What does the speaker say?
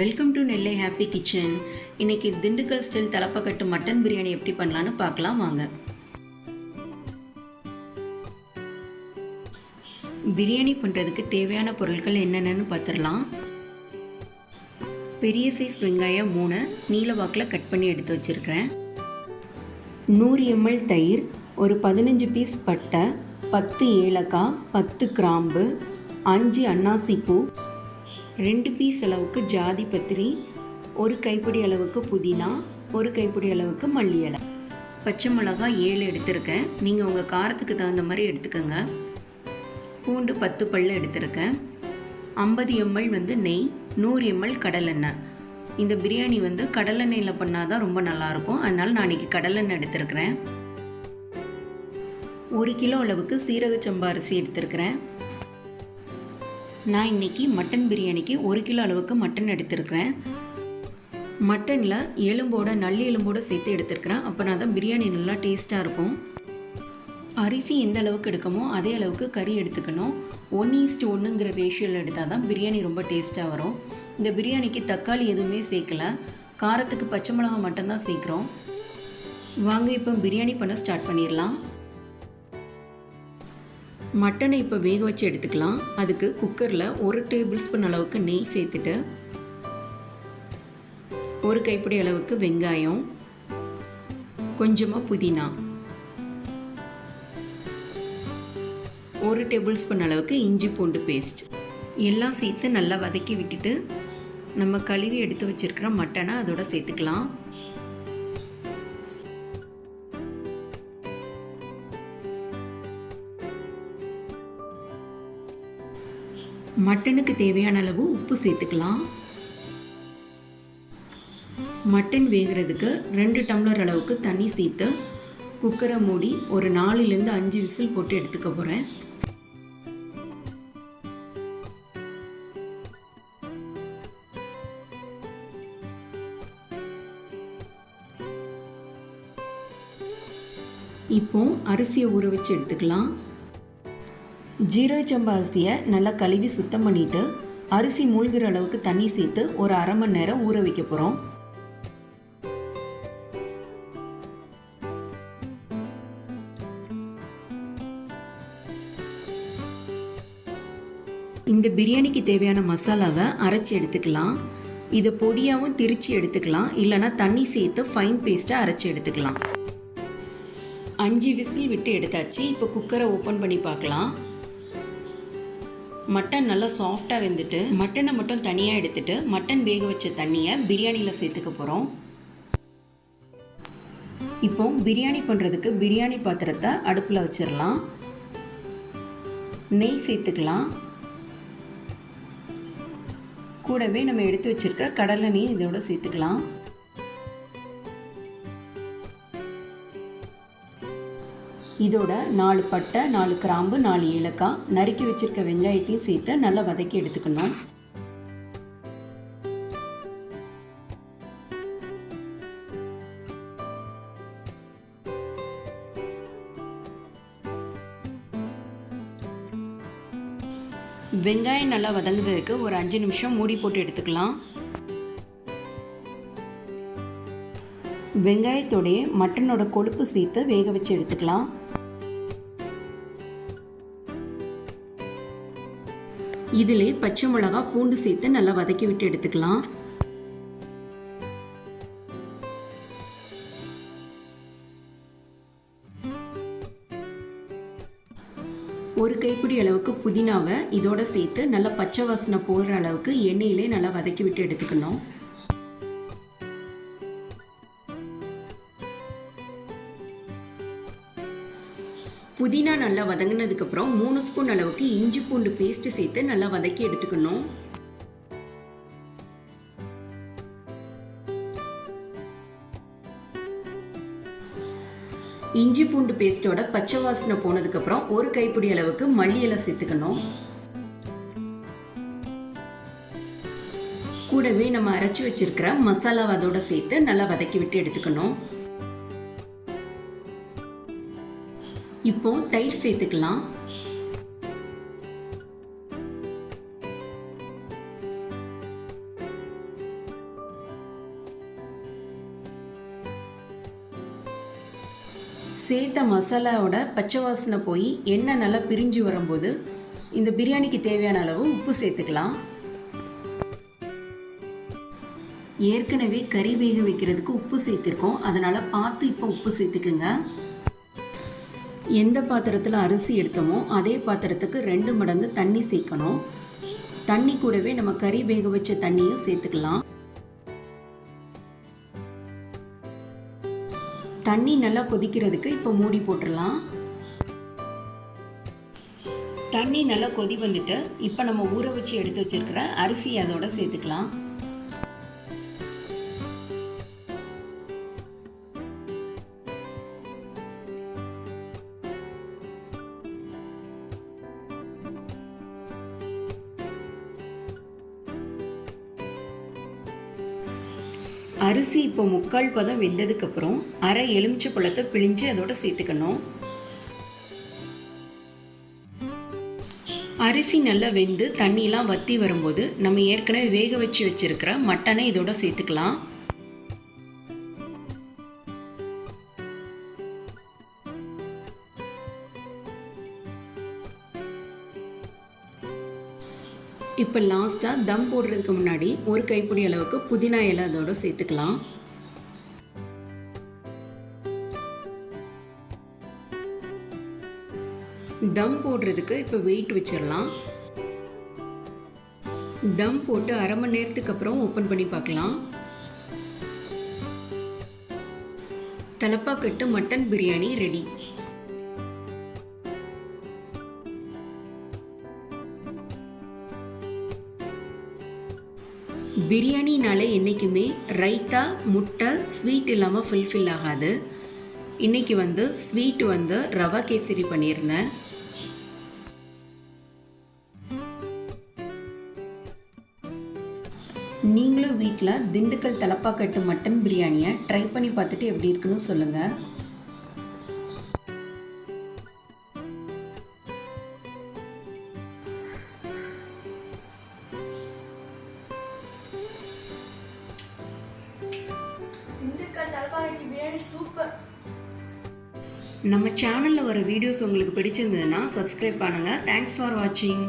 Welcome to Nellai happy kitchen இன்னைக்கு Dindigul style Thalappakatti mutton biryani எப்படி பண்ணலான்னு பார்க்கலாம் வாங்க. பிரியாணி பண்ணுறதுக்கு தேவையான பொருட்கள் என்னென்னு பார்த்துடலாம். பெரிய சைஸ் வெங்காயம் மூணு நீல வாக்கில் கட் பண்ணி எடுத்து வச்சுருக்கிறேன். நூறு எம்எல் தயிர் ஒரு பதினஞ்சு பீஸ் பட்டை பத்து ஏலக்காய் பத்து கிராம்பு அஞ்சு அன்னாசி பூ ரெண்டு பீஸ் அளவுக்கு ஜாதி பத்திரி ஒரு கைப்பிடி அளவுக்கு புதினா ஒரு கைப்பிடி அளவுக்கு மல்லி இலை. பச்சை மிளகாய் ஏழு எடுத்திருக்கேன். நீங்கள் உங்கள் காரத்துக்கு தகுந்த மாதிரி எடுத்துக்கோங்க. பூண்டு பத்து பல்லு எடுத்திருக்கேன். ஐம்பது எம்எல் வந்து நெய் நூறு எம்எல் கடலெண்ணெய். இந்த பிரியாணி வந்து கடலெண்ணெயில் பண்ணால் தான் ரொம்ப நல்லாயிருக்கும். அதனால் நான் இன்றைக்கி கடலெண்ணெய் எடுத்திருக்கிறேன். ஒரு கிலோ அளவுக்கு சீரக சம்பா அரிசி எடுத்திருக்கிறேன். நான் இன்றைக்கி மட்டன் பிரியாணிக்கு ஒரு கிலோ அளவுக்கு மட்டன் எடுத்திருக்கிறேன். மட்டனில் எலும்போட நல்லி எலும்போடு சேர்த்து எடுத்திருக்கிறேன். அப்போனா தான் பிரியாணி நல்லா டேஸ்ட்டாக இருக்கும். அரிசி எந்த அளவுக்கு எடுக்கமோ அதே அளவுக்கு கறி எடுத்துக்கணும். ஒன் ஈஸ்ட் ஒன்றுங்கிற ரேஷியோவில் எடுத்தால் தான் பிரியாணி ரொம்ப டேஸ்ட்டாக வரும். இந்த பிரியாணிக்கு தக்காளி எதுவுமே சேர்க்கல. காரத்துக்கு பச்சை மிளகாய் மட்டும்தான் சேர்க்குறோம். வாங்க இப்போ பிரியாணி பண்ண ஸ்டார்ட் பண்ணிடலாம். மட்டனை இப்போ வேக வச்சு எடுத்துக்கலாம். அதுக்கு குக்கரில் ஒரு டேபிள் ஸ்பூன் அளவுக்கு நெய் சேர்த்துட்டு ஒரு கைப்பிடி அளவுக்கு வெங்காயம் கொஞ்சமாக புதினா. ஒரு டேபிள் ஸ்பூன் அளவுக்கு இஞ்சி பூண்டு பேஸ்ட் எல்லாம் சேர்த்து நல்லா வதக்கி விட்டுட்டு நம்ம கழுவி எடுத்து வச்சிருக்கிற மட்டனை அதோட சேர்த்துக்கலாம். மட்டனுக்கு தேவையான அளவு உப்பு சேர்த்துக்கலாம். மட்டன் வேகிறதுக்கு ரெண்டு டம்ளர் அளவுக்கு தண்ணி சேர்த்து குக்கரை மூடி ஒரு நாலுலேருந்து அஞ்சு விசில் போட்டு எடுத்துக்க போகிறேன் இப்போ அரிசியை ஊற வச்சு எடுத்துக்கலாம். ஜீரோ சம்பா அரிசியை நல்லா கழுவி சுத்தம் பண்ணிவிட்டு அரிசி மூழ்கிற அளவுக்கு தண்ணி சேர்த்து ஒரு அரை மணி நேரம் ஊற வைக்க போகிறோம் இந்த பிரியாணிக்கு தேவையான மசாலாவை அரைச்சி எடுத்துக்கலாம். இதை பொடியாகவும் திரிச்சு எடுத்துக்கலாம். இல்லைனா தண்ணி சேர்த்து ஃபைன் பேஸ்ட்டாக அரைச்சி எடுத்துக்கலாம். அஞ்சு விசில் விட்டு எடுத்தாச்சு. இப்போ குக்கரை ஓப்பன் பண்ணி பார்க்கலாம். மட்டன் நல்லா சாஃப்டாக வெந்துட்டு மட்டனை மட்டும் தனியாக எடுத்துட்டு மட்டன் வேக வச்ச தண்ணியை பிரியாணியில் சேர்த்துக்க போகிறோம் இப்போ பிரியாணி பண்ணுறதுக்கு பிரியாணி பாத்திரத்தை அடுப்பில் வச்சிடலாம் நெய் சேர்த்துக்கலாம். கூடவே நம்ம எடுத்து வச்சிருக்கிற கடலெண்ணெயும் இதோட சேர்த்துக்கலாம். இதோட நாலு பட்டை நாலு கிராம்பு நாலு ஏலக்காய் நறுக்கி வச்சிருக்க வெங்காயத்தையும் சேர்த்து நல்லா வதக்கி எடுத்துக்கணும். வெங்காயம் நல்லா வதங்குறதுக்கு ஒரு அஞ்சு நிமிஷம் மூடி போட்டு எடுத்துக்கலாம். வெங்காயத்தோடைய மட்டனோட கொழுப்பு சேர்த்து வேக வச்சு எடுத்துக்கலாம். இதிலே பச்சை மிளகா பூண்டு சேர்த்து நல்லா வதக்கி விட்டு எடுத்துக்கலாம். ஒரு கைப்பிடி அளவுக்கு புதினாவை இதோட சேர்த்து நல்லா பச்சை வாசனை போடுற அளவுக்கு எண்ணெயிலே நல்லா வதக்கி விட்டு எடுத்துக்கணும். புதினா நல்லா வதங்கினதுக்கப்புறம் மூணு ஸ்பூன் அளவுக்கு இஞ்சி பூண்டு பேஸ்ட் சேர்த்து நல்லா வதக்கி எடுத்துக்கணும். இஞ்சி பூண்டு பேஸ்ட்டோட பச்சை வாசனை போனதுக்கப்புறம் ஒரு கைப்பிடி அளவுக்கு மல்லி இலை சேர்த்துக்கணும். கூடவே நம்ம அரைச்சி வச்சிருக்கிற மசாலா அதோட சேர்த்து நல்லா வதக்கி விட்டு எடுத்துக்கணும். இப்போது தயிர் சேர்த்துக்கலாம். சேர்த்த மசாலாவோட பச்சை வாசனை போய் எண்ணெய் நல்லா பிரிஞ்சு வரும்போது இந்த பிரியாணிக்கு தேவையான அளவு உப்பு சேர்த்துக்கலாம். ஏற்கனவே கறி வேக வைக்கிறதுக்கு உப்பு சேர்த்துருக்கோம். அதனால் பார்த்து இப்போ உப்பு சேர்த்துக்குங்க. எந்த பாத்திரத்தில் அரிசி எடுத்தோமோ அதே பாத்திரத்துக்கு ரெண்டு மடங்கு தண்ணி சேர்க்கணும். தண்ணி கூடவே நம்ம கறி வேக வச்ச தண்ணியும் சேர்த்துக்கலாம். தண்ணி நல்லா கொதிக்கிறதுக்கு இப்போ மூடி போட்டுடலாம். தண்ணி நல்லா கொதி வந்துட்டு இப்போ நம்ம ஊற வச்சு எடுத்து வச்சிருக்கிற அரிசி அதோட சேர்த்துக்கலாம். அரிசி இப்போ முக்கால் பதம் வெந்ததுக்கப்புறம் அரை எலுமிச்சை பழத்தை பிழிஞ்சு அதோட சேர்த்துக்கணும். அரிசி நல்லா வெந்து தண்ணிலாம் வத்தி வரும்போது நம்ம ஏற்கனவே வேக வச்சு வச்சுருக்கிற மட்டனை இதோட சேர்த்துக்கலாம். இப்போ லாஸ்ட்டாக தம் போடுறதுக்கு முன்னாடி ஒரு கைப்பிடி அளவுக்கு புதினா இலை அதோட சேர்த்துக்கலாம். தம் போடுறதுக்கு இப்போ வெயிட் வச்சிடலாம். தம் போட்டு அரை மணி நேரத்துக்கு அப்புறம் ஓப்பன் பண்ணி பார்க்கலாம். தலப்பாக்கட்டு மட்டன் பிரியாணி ரெடி பிரியாணினாலே என்றைக்குமே ரைத்தா முட்டை ஸ்வீட் இல்லாமல் ஃபுல்ஃபில் ஆகாது. இன்றைக்கி வந்து ஸ்வீட் வந்து ரவா கேசரி பண்ணியிருந்தேன் நீங்களும் வீட்டில் திண்டுக்கல் தலப்பாக்கட்டு மட்டன் பிரியாணியை ட்ரை பண்ணி பார்த்துட்டு எப்படி இருக்குன்னு சொல்லுங்கள் பிரியாணி சூப்பர் நம்ம சேனலில் வர வீடியோஸ் உங்களுக்கு பிடிச்சிருந்ததுன்னா சப்ஸ்கிரைப் பண்ணுங்கள் தேங்க்ஸ் ஃபார் வாட்சிங்